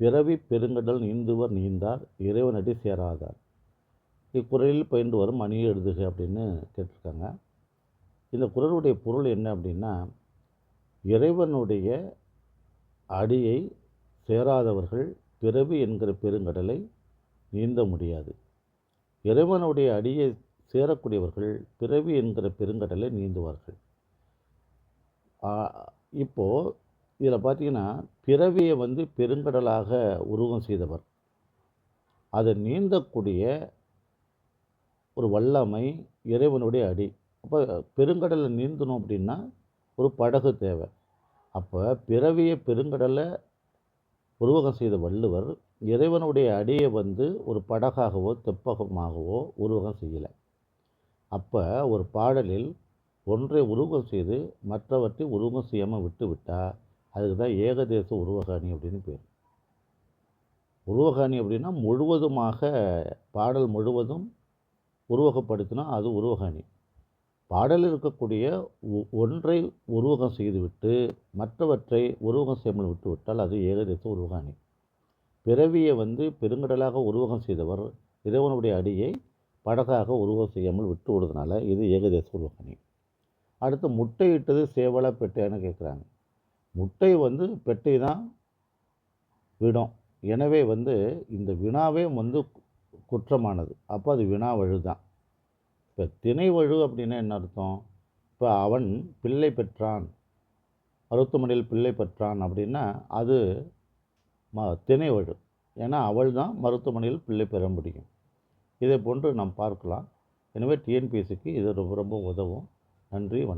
பிறவி பெருங்கடல் நீந்துவர் நீந்தார் இறைவனடி சேராதார். இக்குறளில் பயின்று வரும் அணி எழுதுக அப்படின்னு கேட்டிருக்காங்க. இந்த குரலுடைய பொருள் என்ன அப்படின்னா இறைவனுடைய அடியை சேராதவர்கள் பிறவி என்கிற பெருங்கடலை நீந்த முடியாது. இறைவனுடைய அடியை சேரக்கூடியவர்கள் பிறவி என்கிற பெருங்கடலை நீந்துவார்கள். இப்போது இதில் பார்த்தீங்கன்னா பிறவியை வந்து பெருங்கடலாக உருவம் செய்தவர். அதை நீந்தக்கூடிய ஒரு வல்லமை இறைவனுடைய அடி. அப்போ பெருங்கடலை நீந்தணும் அப்படின்னா ஒரு படகு தேவை. அப்போ பிறவியை பெருங்கடலை உருவகம் செய்த வள்ளுவர் இறைவனுடைய அடியை வந்து ஒரு படகாகவோ தெப்பகமாகவோ உருவகம் செய்யலை. அப்போ ஒரு பாடலில் ஒன்றை உருவகம் செய்து மற்றவற்றை உருவகம் செய்யாமல் விட்டு விட்டால் அதுக்கு தான் ஏகதேச உருவகாணி அப்படின்னு பேர். உருவகாணி அப்படின்னா முழுவதுமாக பாடல் முழுவதும் உருவகப்படுத்தினா அது உருவகாணி. பாடலில் இருக்கக்கூடிய ஒன்றை உருவகம் செய்துவிட்டு மற்றவற்றை உருவகம் செய்யாமல் விட்டு விட்டால் அது ஏகதேச உருவகாணி. பிறவியை வந்து பெருங்கடலாக உருவகம் செய்தவர் இறைவனுடைய அடியை படகாக உருவகம் செய்யாமல் விட்டு விடுறதுனால இது ஏகதேச உருவகாணி. அடுத்து முட்டையிட்டது சேவலா பெட்டையான்னு கேட்குறாங்க முட்டை வந்து பெட்டை தான் விடும். எனவே வந்து இந்த வினாவே வந்து குற்றமானது. அப்போ அது வினா வழு தான். இப்போ திணை வழு அப்படின்னா என்ன அர்த்தம்? இப்போ அவன் பிள்ளை பெற்றான். மருத்துவமனையில் பிள்ளை பெற்றான் அப்படின்னா அது ம திணை வழு. ஏன்னா அவள் தான் மருத்துவமனையில் பிள்ளை பெற முடியும். இதை போன்று நாம் பார்க்கலாம். எனவே டிஎன்பிஎஸ்சிக்கு இது ரொம்ப ரொம்ப உதவும். நன்றி வணக்கம்.